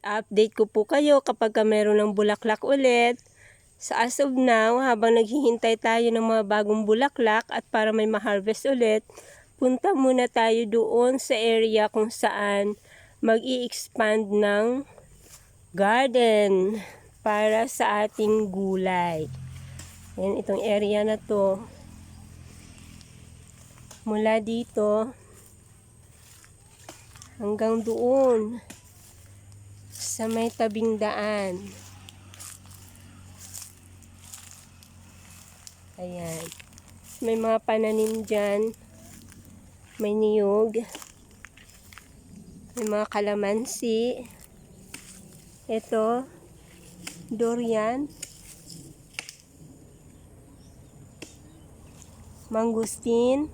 update ko po kayo kapag ka meron ng bulaklak ulit. Sa as of now, habang naghihintay tayo ng mga bagong bulaklak at para may ma-harvest ulit, punta muna tayo doon sa area kung saan mag expand ng garden para sa ating gulay. Yan, itong area na to. Mula dito hanggang doon sa may tabing daan. Ayan. May mga pananim dyan. May niyog. May mga kalamansi. Ito. Durian. Mangustin.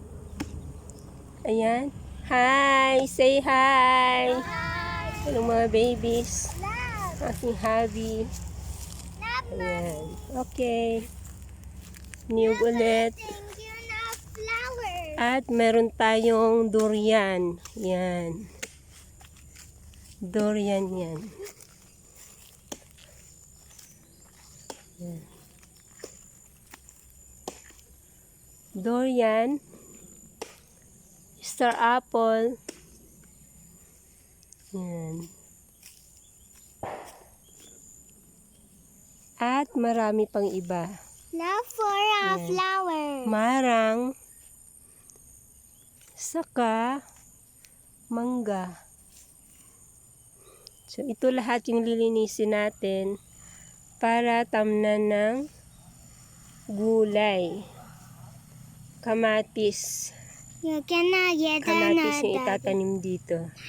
Ayan. Hi! Say hi! Hello babies. Aking hubby. Ayan. Okay. Niyog ulit. At meron tayong durian. Yan. Durian yan. Yan. Durian. Star apple. Yan. At marami pang iba. Now for a flower. marang, saka mangga. So, ito lahat yung lilinisin natin para tamnan ng gulay. Kamatis. You cannot get Kamatis yung another. itatanim dito.